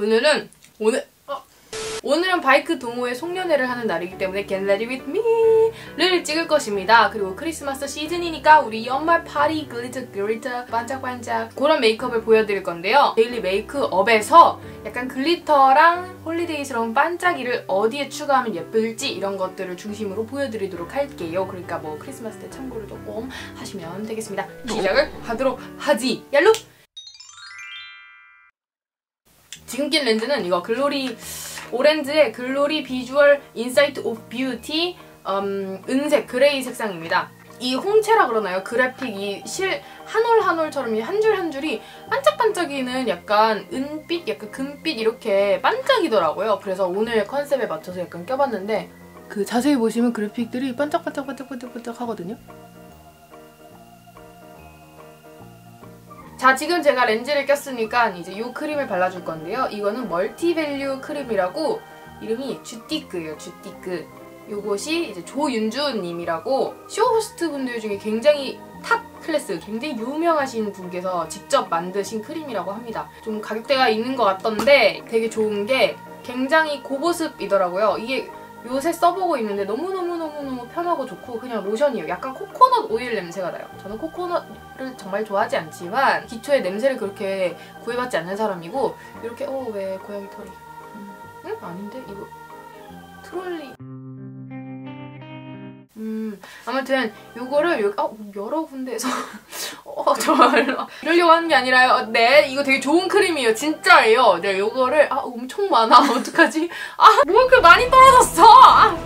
오! 오늘은, 오늘, 어. 오늘은 바이크 동호회 송년회를 하는 날이기 때문에 Get Ready With Me를 찍을 것입니다. 그리고 크리스마스 시즌이니까 우리 연말 파리 글리터 글리터 반짝반짝 그런 메이크업을 보여드릴 건데요. 데일리 메이크업에서 약간 글리터랑 홀리데이스러운 반짝이를 어디에 추가하면 예쁠지 이런 것들을 중심으로 보여드리도록 할게요. 그러니까 뭐 크리스마스 때 참고를 조금 하시면 되겠습니다. 시작을 하도록 하지. 얄루! 지금 낀 렌즈는 이거 글로리 오렌지의 글로리 비주얼 인사이트 오브 뷰티 음, 은색 그레이 색상입니다. 이 홍채라 그러나요? 그래픽 이 실 한 올 한 올처럼 한줄 한 줄이 반짝반짝이는 약간 은빛, 약간 금빛 이렇게 반짝이더라고요. 그래서 오늘 컨셉에 맞춰서 약간 껴봤는데 그 자세히 보시면 그래픽들이 반짝반짝 반짝반짝 반짝 하거든요. 자 지금 제가 렌즈를 꼈으니까 이제 이 크림을 발라줄 건데요. 이거는 멀티밸류 크림이라고 이름이 주띠크예요. 주띠크. 요것이 이제 조윤주님이라고 쇼호스트 분들 중에 굉장히 탑 클래스, 굉장히 유명하신 분께서 직접 만드신 크림이라고 합니다. 좀 가격대가 있는 것 같던데 되게 좋은 게 굉장히 고보습이더라고요. 이게 요새 써보고 있는데 너무너무너무너무 편하고 좋고 그냥 로션이에요. 약간 코코넛 오일 냄새가 나요. 저는 코코넛을 정말 좋아하지 않지만 기초에 냄새를 그렇게 구애받지 않는 사람이고 이렇게 어 왜 고양이 털이 음, 응? 아닌데? 이거 트롤리 음 아무튼 요거를 요, 아, 여러 군데에서 어 정말 이러려고 하는 게 아니라요. 네 이거 되게 좋은 크림이에요. 진짜예요. 네 요거를 아 엄청 많아. 어떡하지? 이렇게 많이 떨어졌어. 아,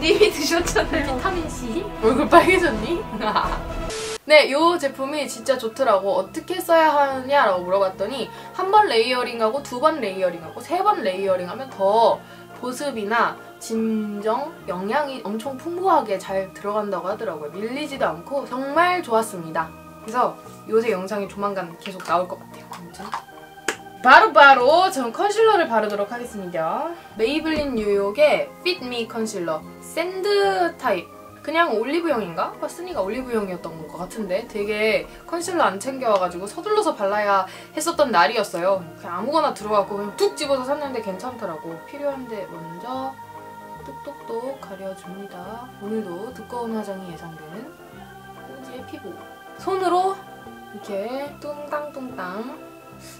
님이 드셨잖아요. 비타민C? 얼굴 빨개졌니? 네, 이 제품이 진짜 좋더라고. 어떻게 써야 하냐라고 물어봤더니 한 번 레이어링하고 두 번 레이어링하고 세 번 레이어링하면 더 보습이나 진정, 영양이 엄청 풍부하게 잘 들어간다고 하더라고요. 밀리지도 않고 정말 좋았습니다. 그래서 요새 영상이 조만간 계속 나올 것 같아요. 아무튼 바로 바로 전 컨실러를 바르도록 하겠습니다. 메이블린 뉴욕의 Me 컨실러 샌드 타입 그냥 올리브영인가? 봤으니까 올리브영이었던 것 같은데 되게 컨실러 안 챙겨와가지고 서둘러서 발라야 했었던 날이었어요. 그냥 아무거나 들어가고 그냥 툭 집어서 샀는데 괜찮더라고. 필요한데 먼저 똑똑똑 가려줍니다. 오늘도 두꺼운 화장이 예상되는 꽁지의 피부. 손으로 이렇게 뚱땅뚱땅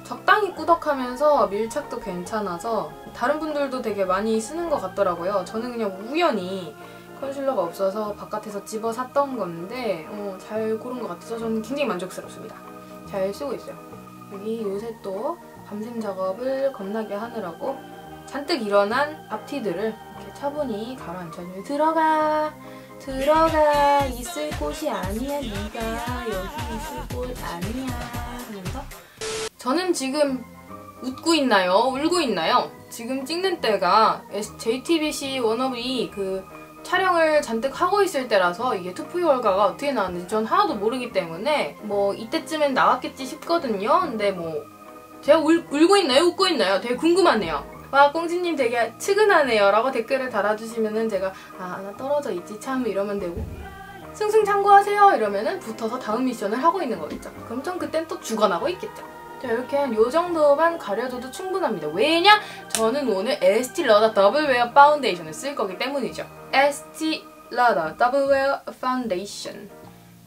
적당히 꾸덕하면서 밀착도 괜찮아서 다른 분들도 되게 많이 쓰는 것 같더라고요. 저는 그냥 우연히 컨실러가 없어서 바깥에서 집어 샀던 건데 어, 잘 고른 것 같아서 저는 굉장히 만족스럽습니다. 잘 쓰고 있어요. 여기 요새 또 밤샘 작업을 겁나게 하느라고 잔뜩 일어난 앞티들을 이렇게 차분히 가라앉혀줘요. 들어가! 들어가! 있을 곳이 아니야 네가 여기 있을 곳 아니야 하면서 저는 지금 웃고 있나요? 울고 있나요? 지금 찍는 때가 JTBC 워너비 그 촬영을 잔뜩 하고 있을 때라서 이게 투표 결과가 어떻게 나왔는지 전 하나도 모르기 때문에 뭐 이때쯤엔 나왔겠지 싶거든요. 근데 뭐 제가 울, 울고 있나요? 웃고 있나요? 되게 궁금하네요. 와 꽁지님 되게 측은하네요 라고 댓글을 달아주시면은 제가 아 나 떨어져 있지 참 이러면 되고 승승장구하세요 이러면은 붙어서 다음 미션을 하고 있는 거겠죠. 그럼 전 그땐 또 죽어나고 있겠죠. 자 이렇게 한 요 정도만 가려줘도 충분합니다. 왜냐? 저는 오늘 에스티 러더 더블 웨어 파운데이션을 쓸 거기 때문이죠. 에스티 러더 더블 웨어 파운데이션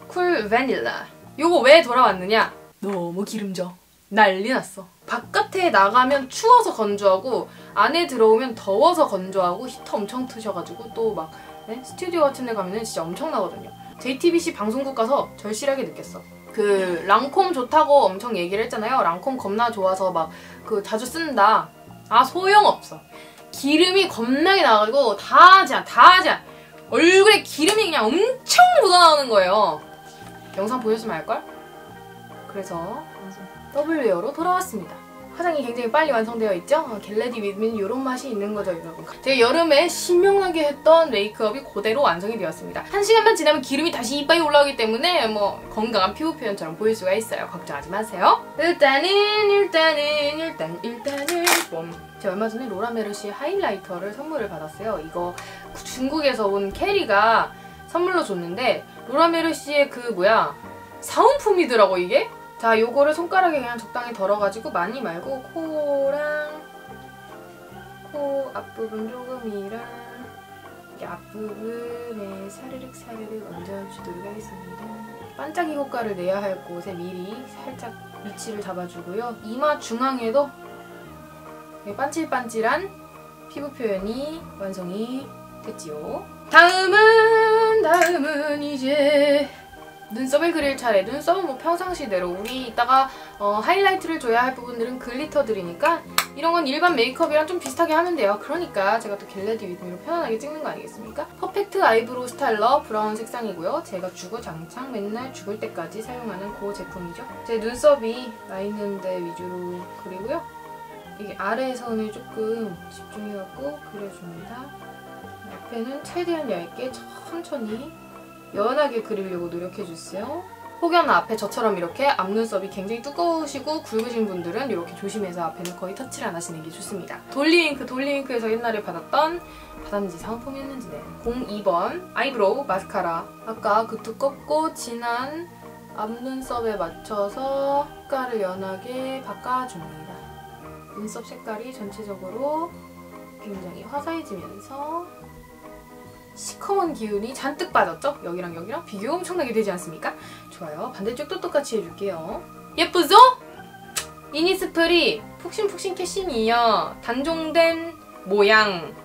쿨 바닐라 요거 왜 돌아왔느냐? 너무 기름져. 난리 났어. 바깥에 나가면 추워서 건조하고 안에 들어오면 더워서 건조하고 히터 엄청 트셔가지고 또막 네? 스튜디오 같은 데 가면 진짜 엄청나거든요. JTBC 방송국 가서 절실하게 느꼈어. 그 랑콤 좋다고 엄청 얘기를 했잖아요. 랑콤 겁나 좋아서 막 그 자주 쓴다. 아 소용없어. 기름이 겁나게 나가지고 다 하지 않, 다 하지 않. 얼굴에 기름이 그냥 엄청 묻어나오는 거예요. 영상 보셨으면 알걸? 그래서 W웨어로 돌아왔습니다. 화장이 굉장히 빨리 완성되어 있죠? 어, 겟레디 윗민 이런 맛이 있는 거죠, 여러분. 제가 여름에 신명하게 했던 메이크업이 그대로 완성이 되었습니다. 한 시간만 지나면 기름이 다시 이빨이 올라오기 때문에 뭐 건강한 피부 표현처럼 보일 수가 있어요. 걱정하지 마세요. 일단은 일단은 일단 일단은 봄. 제가 얼마 전에 로라메르시 하이라이터를 선물을 받았어요. 이거 중국에서 온 캐리가 선물로 줬는데 로라메르시의 그 뭐야 사은품이더라고 이게. 자, 요거를 손가락에 그냥 적당히 덜어가지고 많이 말고 코랑 코 앞부분 조금이랑 이 앞부분에 사르륵 사르륵 얹어주도록 하겠습니다. 반짝이 효과를 내야 할 곳에 미리 살짝 위치를 잡아주고요. 이마 중앙에도 반질반질한 피부 표현이 완성이 됐지요. 다음은 다음은 이제 눈썹을 그릴 차례. 눈썹은 뭐 평상시대로 우리 이따가 어, 하이라이트를 줘야 할 부분들은 글리터들이니까 이런 건 일반 메이크업이랑 좀 비슷하게 하면 돼요. 그러니까 제가 또 겟레디 위드미로 편안하게 찍는 거 아니겠습니까? 퍼펙트 아이브로우 스타일러 브라운 색상이고요. 제가 주구장창 맨날 죽을 때까지 사용하는 그 제품이죠. 제 눈썹이 나 있는 데 위주로 그리고요. 이게 아래 선을 조금 집중해갖고 그려줍니다. 앞에는 최대한 얇게 천천히 연하게 그리려고 노력해주세요. 혹여나 앞에 저처럼 이렇게 앞눈썹이 굉장히 두꺼우시고 굵으신 분들은 이렇게 조심해서 앞에는 거의 터치를 안 하시는 게 좋습니다. 돌리잉크, 돌리잉크에서 옛날에 받았던 받았는지 사은품이었는지 네. 02번 아이브로우 마스카라 아까 그 두껍고 진한 앞눈썹에 맞춰서 색깔을 연하게 바꿔줍니다. 눈썹 색깔이 전체적으로 굉장히 화사해지면서 시커먼 기운이 잔뜩 빠졌죠? 여기랑 여기랑 비교 엄청나게 되지 않습니까? 좋아요. 반대쪽도 똑같이 해줄게요. 예쁘죠? 이니스프리 푹신푹신 캐시미어 단종된 모양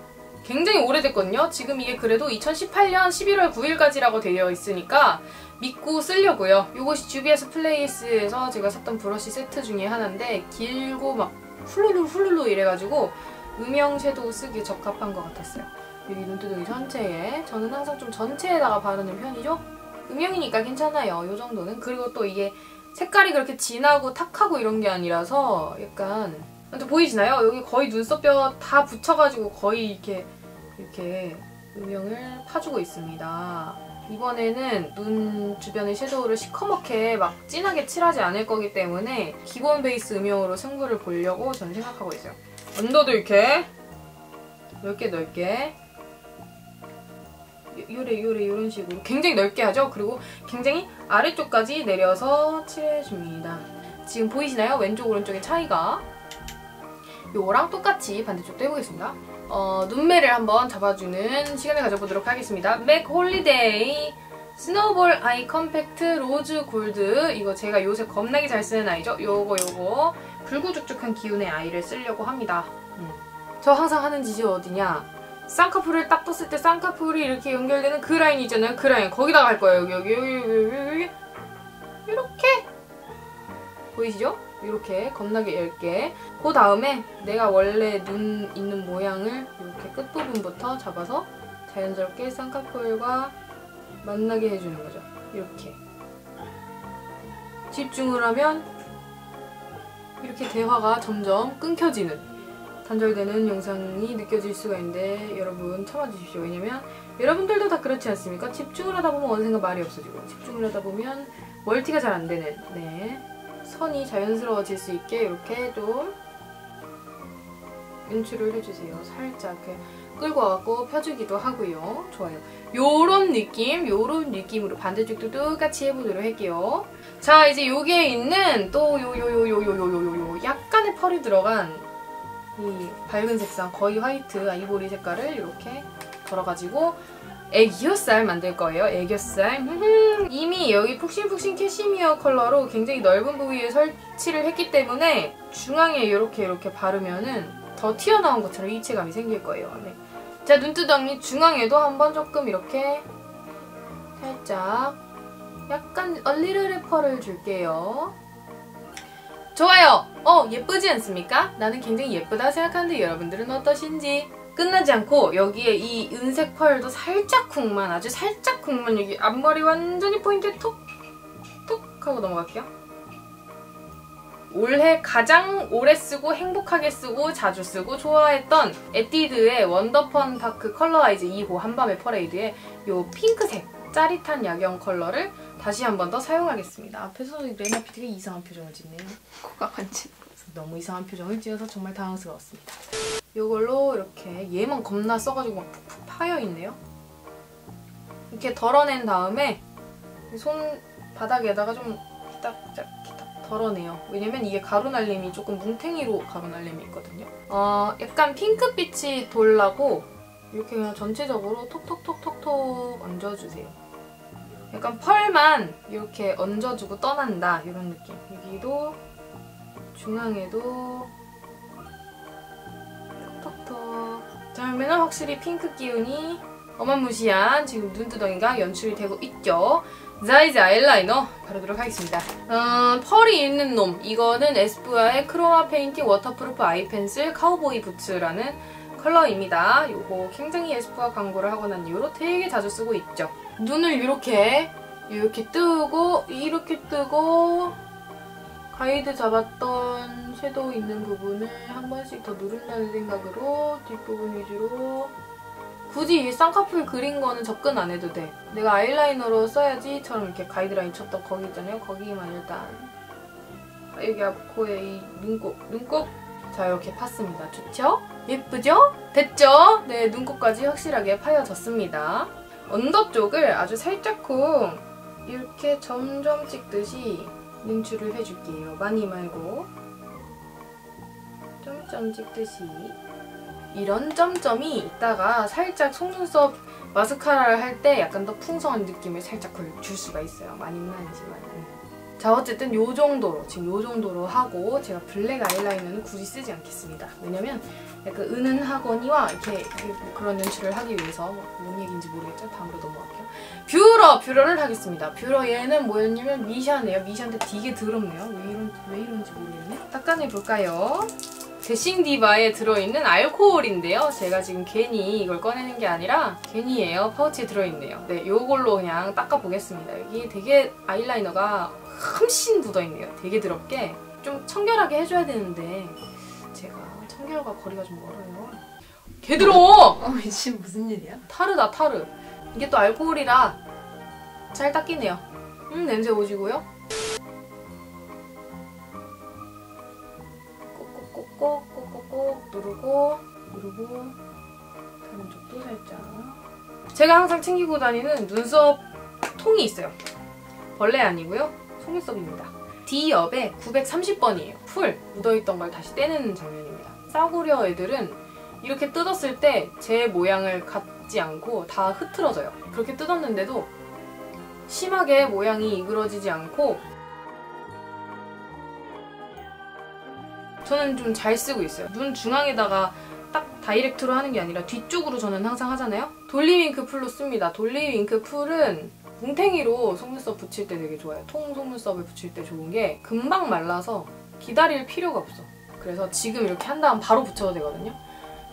굉장히 오래됐거든요. 지금 이게 그래도 2018년 11월 9일까지라고 되어 있으니까 믿고 쓰려고요. 이것이 주비에서 플레이스에서 제가 샀던 브러쉬 세트 중에 하나인데 길고 막 훌루루 훌루루 이래가지고 음영 섀도우 쓰기에 적합한 것 같았어요. 여기 눈두덩이 전체에 저는 항상 좀 전체에다가 바르는 편이죠. 음영이니까 괜찮아요. 이 정도는. 그리고 또 이게 색깔이 그렇게 진하고 탁하고 이런 게 아니라서 약간 또 보이시나요? 여기 거의 눈썹뼈 다 붙여가지고 거의 이렇게 이렇게 음영을 파주고 있습니다. 이번에는 눈 주변의 섀도우를 시커멓게 막 진하게 칠하지 않을 거기 때문에 기본 베이스 음영으로 승부를 보려고 저는 생각하고 있어요. 언더도 이렇게 넓게 넓게 요래 요래 이런 식으로 굉장히 넓게 하죠. 그리고 굉장히 아래쪽까지 내려서 칠해줍니다. 지금 보이시나요? 왼쪽 오른쪽의 차이가 요거랑 똑같이 반대쪽도 해보겠습니다. 어, 눈매를 한번 잡아주는 시간을 가져보도록 하겠습니다. 맥 홀리데이 스노볼 아이 컴팩트 로즈 골드 이거 제가 요새 겁나게 잘 쓰는 아이죠? 요거 요거 붉고죽죽한 기운의 아이를 쓰려고 합니다. 음. 저 항상 하는 짓이 어디냐? 쌍꺼풀을 딱 떴을 때 쌍꺼풀이 이렇게 연결되는 그 라인 있잖아요. 그 라인. 거기다 갈 거예요. 여기, 여기, 여기, 여기, 여기. 이렇게. 보이시죠? 이렇게 겁나게 얇게. 그 다음에 내가 원래 눈 있는 모양을 이렇게 끝부분부터 잡아서 자연스럽게 쌍꺼풀과 만나게 해주는 거죠. 이렇게. 집중을 하면 이렇게 대화가 점점 끊겨지는 단절되는 영상이 느껴질 수가 있는데 여러분 참아주십시오. 왜냐면 여러분들도 다 그렇지 않습니까? 집중을 하다 보면 어느샌가 말이 없어지고 집중을 하다 보면 멀티가 잘 안 되는 네 선이 자연스러워질 수 있게 이렇게 좀 연출을 해주세요. 살짝 끌고 와갖고 펴주기도 하고요. 좋아요. 요런 느낌, 요런 느낌으로 반대쪽도 똑같이 해보도록 할게요. 자, 이제 여기에 있는 또 요 요 요 요 요 요 요 요 약간의 펄이 들어간 이 밝은 색상 거의 화이트 아이보리 색깔을 이렇게 덜어가지고 애교살 만들 거예요. 애교살. 이미 여기 푹신푹신 캐시미어 컬러로 굉장히 넓은 부위에 설치를 했기 때문에 중앙에 이렇게 이렇게 바르면은 더 튀어나온 것처럼 이체감이 생길 거예요. 네. 자, 눈두덩이 중앙에도 한번 조금 이렇게 살짝 약간 얼리르르 펄을 줄게요. 좋아요! 어, 예쁘지 않습니까? 나는 굉장히 예쁘다 생각하는데 여러분들은 어떠신지? 끝나지 않고 여기에 이 은색 펄도 살짝 쿵만 아주 살짝 쿵만 여기 앞머리 완전히 포인트 톡! 톡! 하고 넘어갈게요. 올해 가장 오래 쓰고 행복하게 쓰고 자주 쓰고 좋아했던 에뛰드의 원더펀 파크 컬러 아이즈 2호 한밤의 퍼레이드의 이 핑크색 짜릿한 야경 컬러를 다시 한 번 더 사용하겠습니다. 앞에서 레나피트가 이상한 표정을 짓네요. 코가 반지 너무 이상한 표정을 지어서 정말 당황스러웠습니다. 이걸로 이렇게 얘만 겁나 써가지고 막 푹푹 파여있네요. 이렇게 덜어낸 다음에 손 바닥에다가 좀 딱, 딱, 딱 덜어내요. 왜냐면 이게 가루 날림이 조금 뭉탱이로 가루 날림이 있거든요. 어, 약간 핑크빛이 돌라고 이렇게 그냥 전체적으로 톡톡톡톡톡 얹어주세요. 약간 펄만 이렇게 얹어주고 떠난다 이런 느낌. 여기도 중앙에도 톡톡톡. 다음에는 확실히 핑크 기운이 어마무시한 지금 눈두덩이가 연출이 되고 있죠. 자이즈 아이라이너 바르도록 하겠습니다. 어, 펄이 있는 놈. 이거는 에스쁘아의 크로마 페인팅 워터프루프 아이 펜슬 카우보이 부츠라는 컬러입니다. 이거 굉장히 에스쁘아 광고를 하고 난 이후로 되게 자주 쓰고 있죠. 눈을 이렇게 이렇게 뜨고 이렇게 뜨고 가이드 잡았던 섀도우 있는 부분을 한 번씩 더 누른다는 생각으로 뒷부분 위주로 굳이 이 쌍꺼풀 그린 거는 접근 안 해도 돼. 내가 아이라이너로 써야지처럼 이렇게 가이드라인 쳤던 거기 있잖아요. 거기만 일단 여기 앞코에 이 눈곱, 눈곱 자 이렇게 팠습니다. 좋죠? 예쁘죠? 됐죠? 네, 눈곱까지 확실하게 파여졌습니다. 언더 쪽을 아주 살짝쿵 이렇게 점점 찍듯이 눈출을 해줄게요. 많이 말고 점점 찍듯이 이런 점점이 있다가 살짝 속눈썹 마스카라를 할 때 약간 더 풍성한 느낌을 살짝 줄 수가 있어요. 많이는 아니지만. 자 어쨌든 요 정도로 지금 요 정도로 하고 제가 블랙 아이라이너는 굳이 쓰지 않겠습니다. 왜냐면 약간 은은하거니와 이렇게 뭐 그런 연출을 하기 위해서 뭔 얘기인지 모르겠죠? 다음으로 넘어갈게요. 뷰러! 뷰러를 하겠습니다. 뷰러 얘는 뭐였냐면 미샤네요. 미샤인데 되게 더럽네요. 왜, 이런, 왜 이런지 모르겠네. 닦아내볼까요? 데싱 디바에 들어있는 알코올인데요. 제가 지금 괜히 이걸 꺼내는 게 아니라 괜히예요. 파우치에 들어있네요. 네, 요걸로 그냥 닦아보겠습니다. 여기 되게 아이라이너가 흠씬 묻어있네요. 되게 더럽게. 좀 청결하게 해줘야 되는데 제가 청결과 거리가 좀 멀어요. 개 더러워! 어, 미친 무슨 일이야? 타르다 타르. 이게 또 알코올이라 잘 닦이네요. 음 냄새 오지고요. 꼭꼭꼭꼭꼭꼭꼭 누르고 누르고 다른 쪽도 살짝. 제가 항상 챙기고 다니는 눈썹 통이 있어요. 벌레 아니고요. 속눈썹입니다. D엽에 930번이에요. 풀 묻어있던 걸 다시 떼는 장면입니다. 싸구려 애들은 이렇게 뜯었을 때 제 모양을 갖지 않고 다 흐트러져요. 그렇게 뜯었는데도 심하게 모양이 이그러지지 않고 저는 좀 잘 쓰고 있어요. 눈 중앙에다가 딱 다이렉트로 하는 게 아니라 뒤쪽으로 저는 항상 하잖아요. 돌리 윙크 풀로 씁니다. 돌리 윙크 풀은 뭉탱이로 속눈썹 붙일 때 되게 좋아요. 통 속눈썹을 붙일 때 좋은 게 금방 말라서 기다릴 필요가 없어. 그래서 지금 이렇게 한 다음 바로 붙여도 되거든요.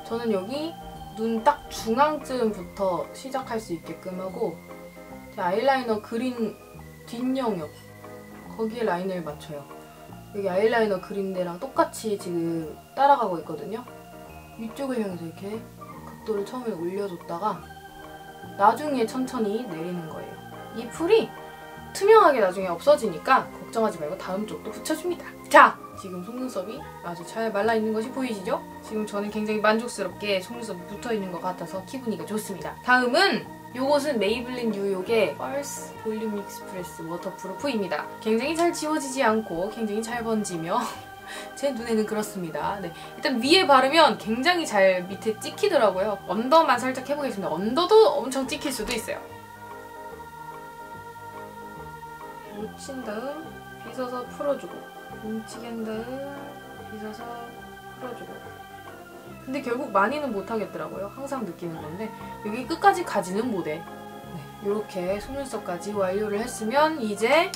저는 여기 눈 딱 중앙쯤부터 시작할 수 있게끔 하고 아이라이너 그린 뒷영역 거기에 라인을 맞춰요. 여기 아이라이너 그린 데랑 똑같이 지금 따라가고 있거든요. 위쪽을 향해서 이렇게 각도를 처음에 올려줬다가 나중에 천천히 내리는 거예요. 이 풀이 투명하게 나중에 없어지니까 걱정하지 말고 다음 쪽도 붙여줍니다. 자! 지금 속눈썹이 아주 잘 말라있는 것이 보이시죠? 지금 저는 굉장히 만족스럽게 속눈썹이 붙어있는 것 같아서 기분이가 좋습니다. 다음은 이것은 메이블린 뉴욕의 펄스 볼륨 익스프레스 워터프루프입니다. 굉장히 잘 지워지지 않고 굉장히 잘 번지며 제 눈에는 그렇습니다. 네. 일단 위에 바르면 굉장히 잘 밑에 찍히더라고요. 언더만 살짝 해보겠습니다. 언더도 엄청 찍힐 수도 있어요. 묻힌 다음 빗어서 풀어주고 뭉치게 한 다음 빗어서 풀어주고 근데 결국 많이는 못하겠더라고요. 항상 느끼는 건데 여기 끝까지 가지는 못해. 네, 이렇게 속눈썹까지 완료를 했으면 이제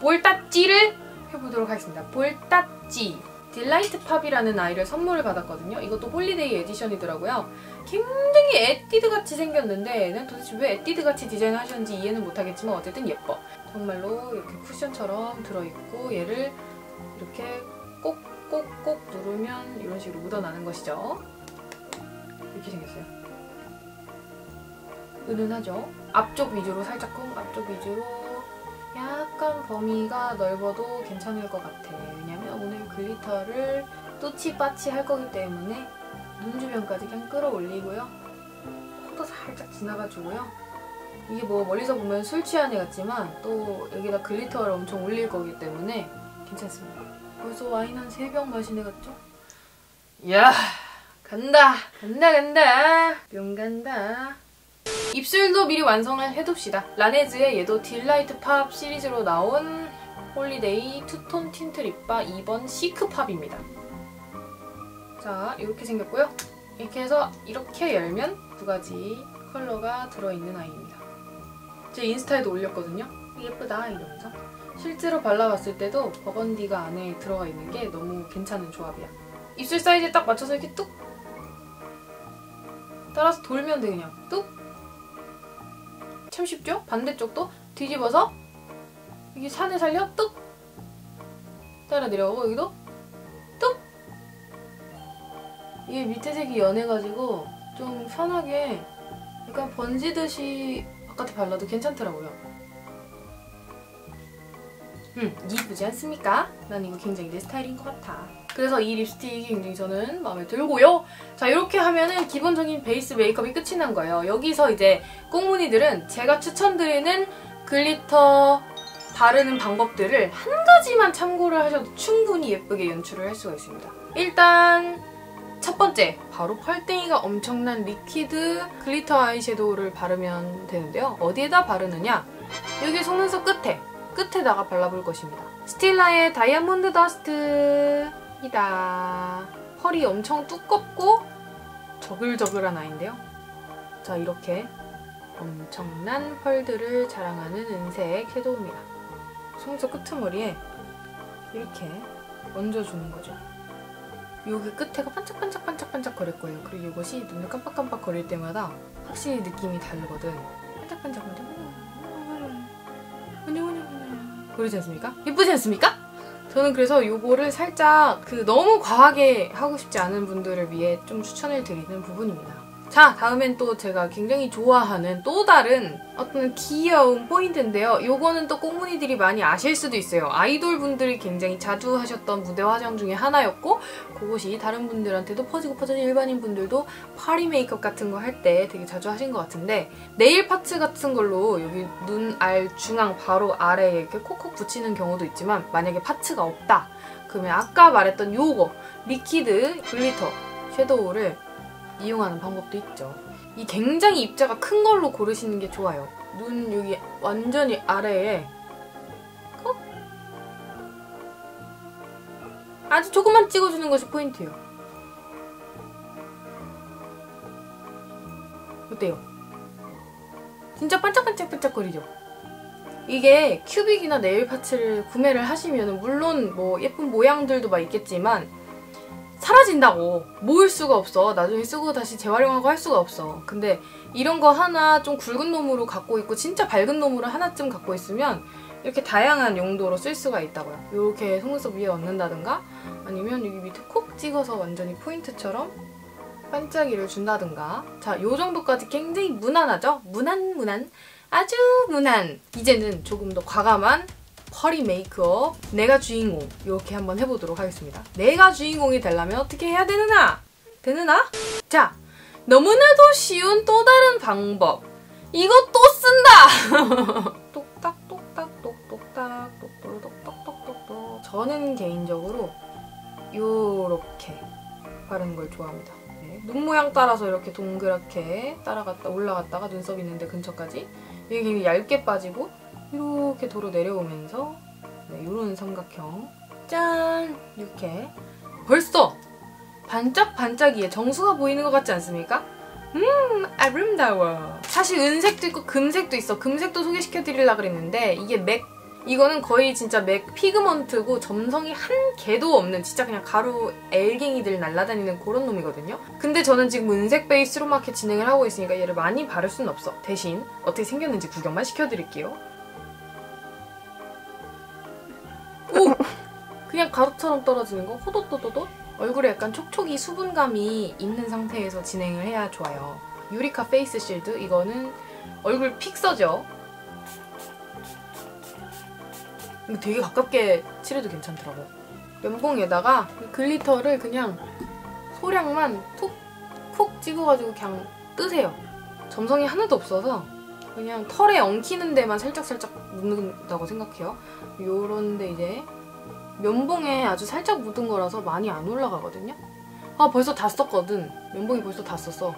볼따찌를 해보도록 하겠습니다. 볼따찌 딜라이트 팝이라는 아이를 선물을 받았거든요. 이것도 홀리데이 에디션이더라고요. 굉장히 에뛰드같이 생겼는데 얘는 도대체 왜 에뛰드같이 디자인하셨는지 이해는 못하겠지만 어쨌든 예뻐. 정말로 이렇게 쿠션처럼 들어있고 얘를 이렇게 꼭 꼭꼭 누르면 이런 식으로 묻어나는 것이죠. 이렇게 생겼어요. 은은하죠? 앞쪽 위주로 살짝 쿵 앞쪽 위주로 약간 범위가 넓어도 괜찮을 것 같아. 왜냐면 오늘 글리터를 또치빠치 할 거기 때문에 눈 주변까지 그냥 끌어올리고요. 코도 살짝 지나가주고요. 이게 뭐 멀리서 보면 술 취한 애 같지만 또 여기다 글리터를 엄청 올릴 거기 때문에 괜찮습니다. 벌써 와인 한 3병 마신 애 같죠? 야 간다 간다 간다 뿅 간다 입술도 미리 완성을 해둡시다. 라네즈의 얘도 딜라이트 팝 시리즈로 나온 홀리데이 투톤 틴트 립바 2번 시크팝입니다. 자 이렇게 생겼고요. 이렇게 해서 이렇게 열면 두 가지 컬러가 들어있는 아이입니다. 제 인스타에도 올렸거든요. 예쁘다 이러면서 실제로 발라봤을 때도 버건디가 안에 들어가 있는 게 너무 괜찮은 조합이야. 입술 사이즈에 딱 맞춰서 이렇게 뚝 따라서 돌면 돼 그냥 뚝. 참 쉽죠? 반대쪽도 뒤집어서 이게 산을 살려 뚝 따라 내려가고 여기도 뚝 이게 밑에 색이 연해가지고 좀 편하게 약간 번지듯이 바깥에 발라도 괜찮더라고요. 음, 이쁘지 않습니까? 난 이거 굉장히 내 스타일인 것 같아. 그래서 이 립스틱이 굉장히 저는 마음에 들고요. 자, 이렇게 하면은 기본적인 베이스 메이크업이 끝이 난 거예요. 여기서 이제 꽁무니들은 제가 추천드리는 글리터 바르는 방법들을 한 가지만 참고를 하셔도 충분히 예쁘게 연출을 할 수가 있습니다. 일단 첫 번째, 바로 펄땡이가 엄청난 리퀴드 글리터 아이섀도우를 바르면 되는데요. 어디에다 바르느냐? 여기 속눈썹 끝에, 끝에다가 발라볼 것입니다. 스틸라의 다이아몬드 더스트이다. 펄이 엄청 두껍고 저글저글한 아이인데요. 자, 이렇게 엄청난 펄들을 자랑하는 은색 섀도우입니다. 속눈썹 끄트머리에 이렇게 얹어주는 거죠. 여기 끝에가 반짝반짝반짝반짝 거릴 거예요. 그리고 이것이 눈을 깜빡깜빡 거릴 때마다 확실히 느낌이 다르거든. 반짝반짝반짝. 그러지 않습니까? 예쁘지 않습니까? 저는 그래서 이거를 살짝 그 너무 과하게 하고 싶지 않은 분들을 위해 좀 추천을 드리는 부분입니다. 자, 다음엔 또 제가 굉장히 좋아하는 또 다른 어떤 귀여운 포인트인데요. 요거는 또 꽁무니들이 많이 아실 수도 있어요. 아이돌 분들이 굉장히 자주 하셨던 무대 화장 중에 하나였고 그것이 다른 분들한테도 퍼지고 퍼져서 일반인 분들도 파리 메이크업 같은 거 할 때 되게 자주 하신 것 같은데 네일 파츠 같은 걸로 여기 눈 알 중앙 바로 아래에 이렇게 콕콕 붙이는 경우도 있지만 만약에 파츠가 없다 그러면 아까 말했던 요거 리퀴드 글리터 섀도우를 이용하는 방법도 있죠. 이 굉장히 입자가 큰 걸로 고르시는 게 좋아요. 눈 여기 완전히 아래에 콕 아주 조금만 찍어주는 것이 포인트예요. 어때요? 진짜 반짝반짝반짝거리죠? 이게 큐빅이나 네일 파츠를 구매를 하시면 물론 뭐 예쁜 모양들도 막 있겠지만 사라진다고. 모을 수가 없어. 나중에 쓰고 다시 재활용하고 할 수가 없어. 근데 이런 거 하나 좀 굵은 놈으로 갖고 있고 진짜 밝은 놈으로 하나쯤 갖고 있으면 이렇게 다양한 용도로 쓸 수가 있다고요. 이렇게 속눈썹 위에 얹는다든가 아니면 여기 밑에 콕 찍어서 완전히 포인트처럼 반짝이를 준다든가. 자, 요 정도까지 굉장히 무난하죠? 무난 무난. 아주 무난. 이제는 조금 더 과감한 펄이 메이크업 내가 주인공 이렇게 한번 해보도록 하겠습니다. 내가 주인공이 되려면 어떻게 해야 되느냐? 되느냐? 자, 너무나도 쉬운 또 다른 방법 이것도 쓴다! 똑딱 똑딱 똑똑딱 똑똑똑똑똑똑 저는 개인적으로 요렇게 바르는 걸 좋아합니다. 네, 눈 모양 따라서 이렇게 동그랗게 따라갔다 올라갔다가 눈썹 있는데 근처까지 이게 얇게 빠지고 이렇게 도로 내려오면서 네, 이런 삼각형 짠! 이렇게 벌써 반짝반짝이에 정수가 보이는 것 같지 않습니까? 음 아름다워 사실 은색도 있고 금색도 있어 금색도 소개시켜 드리려고 그랬는데 이게 맥 이거는 거의 진짜 맥 피그먼트고 점성이 한 개도 없는 진짜 그냥 가루 엘갱이들 날아다니는 그런 놈이거든요. 근데 저는 지금 은색 베이스로 막 이렇게 진행을 하고 있으니까 얘를 많이 바를 수는 없어. 대신 어떻게 생겼는지 구경만 시켜드릴게요. 오! 그냥 가루처럼 떨어지는 거 호도도도도 얼굴에 약간 촉촉이 수분감이 있는 상태에서 진행을 해야 좋아요. 유리카 페이스 실드 이거는 얼굴 픽서죠. 되게 가깝게 칠해도 괜찮더라고. 면봉에다가 글리터를 그냥 소량만 툭푹 찍어가지고 그냥 뜨세요. 점성이 하나도 없어서 그냥 털에 엉키는 데만 살짝살짝 묻는다고 생각해요. 요런데 이제 면봉에 아주 살짝 묻은 거라서 많이 안 올라가거든요. 아 벌써 다 썼거든. 면봉이 벌써 다 썼어.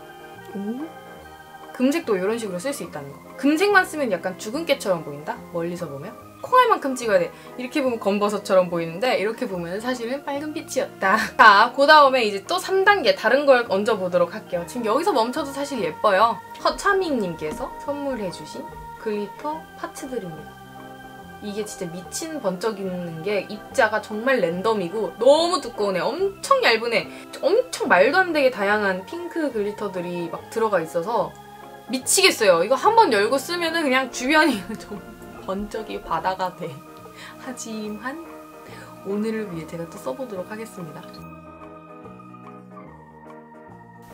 금색도 이런 식으로 쓸 수 있다는 거. 금색만 쓰면 약간 죽은 깨처럼 보인다? 멀리서 보면. 콩알만큼 찍어야 돼. 이렇게 보면 검버섯처럼 보이는데 이렇게 보면 사실은 빨간 빛이었다. 자, 그 다음에 이제 또 3단계 다른 걸 얹어보도록 할게요. 지금 여기서 멈춰도 사실 예뻐요. 허차미님께서 선물해주신 글리터 파츠들입니다. 이게 진짜 미친 번쩍이는 게 입자가 정말 랜덤이고 너무 두꺼운 애, 엄청 얇은 애, 엄청 말도 안 되게 다양한 핑크 글리터들이 막 들어가 있어서 미치겠어요. 이거 한번 열고 쓰면은 그냥 주변이 좀 번쩍이 바다가 돼. 하지만 오늘을 위해 제가 또 써보도록 하겠습니다.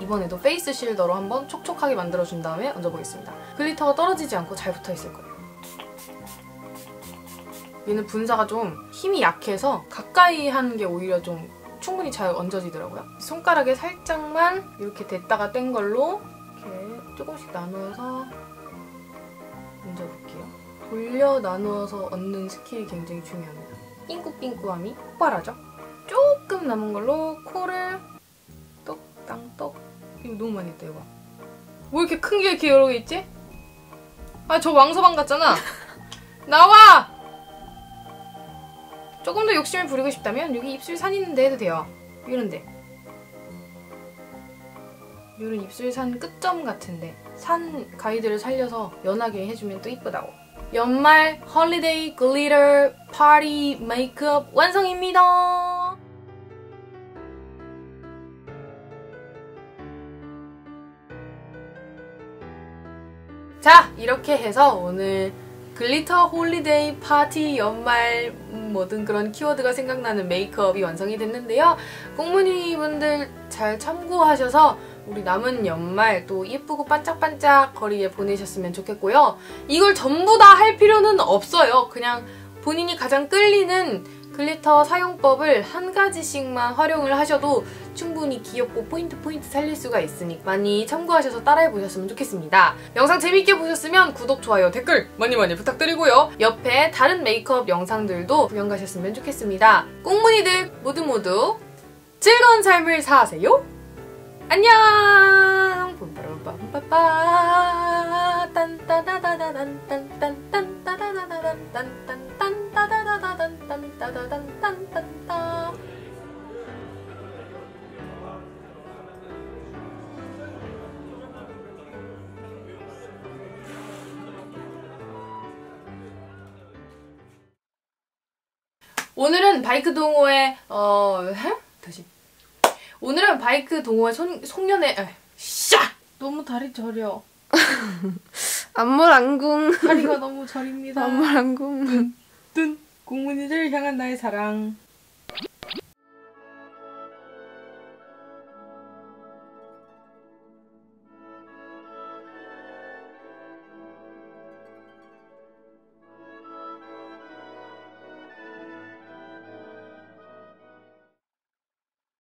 이번에도 페이스 실더로 한번 촉촉하게 만들어준 다음에 얹어보겠습니다. 글리터가 떨어지지 않고 잘 붙어있을 거예요. 얘는 분사가 좀 힘이 약해서 가까이 하는 게 오히려 좀 충분히 잘 얹어지더라고요. 손가락에 살짝만 이렇게 됐다가 뗀 걸로 이렇게 조금씩 나누어서 얹어볼게요. 돌려 나누어서 얹는 스킬이 굉장히 중요합니다. 삥꾸삥꾸함이 폭발하죠? 조금 남은 걸로 코를 똑땅똑 이거 너무 많이 했다 이거 뭐 이렇게 큰 게 이렇게 여러 개 있지? 아 저 왕서방 같잖아 나와! 조금 더 욕심을 부리고 싶다면 여기 입술 산 있는데 해도 돼요 이런데 이런 입술 산 끝점 같은데 산 가이드를 살려서 연하게 해주면 또 이쁘다고 연말 홀리데이 글리터 파티 메이크업 완성입니다 자 이렇게 해서 오늘 글리터 홀리데이 파티 연말 음, 뭐든 그런 키워드가 생각나는 메이크업이 완성이 됐는데요. 꽁무니 분들 잘 참고하셔서 우리 남은 연말 또 예쁘고 반짝반짝 거리에 보내셨으면 좋겠고요. 이걸 전부 다 할 필요는 없어요. 그냥 본인이 가장 끌리는 글리터 사용법을 한 가지씩만 활용을 하셔도 충분히 귀엽고 포인트 포인트 살릴 수가 있으니 많이 참고하셔서 따라해 보셨으면 좋겠습니다. 영상 재밌게 보셨으면 구독, 좋아요, 댓글 많이 많이 부탁드리고요. 옆에 다른 메이크업 영상들도 구경 가셨으면 좋겠습니다. 꽁무니들 모두 모두 즐거운 삶을 사세요. 안녕. 오늘은 바이크 동호회 어 해? 다시 오늘은 바이크 동호회 송, 송년회 에, 샤! 너무 다리 저려. 안물안궁. 다리가 너무 저립니다. 안물안궁. 뜬 공문이들 향한 나의 사랑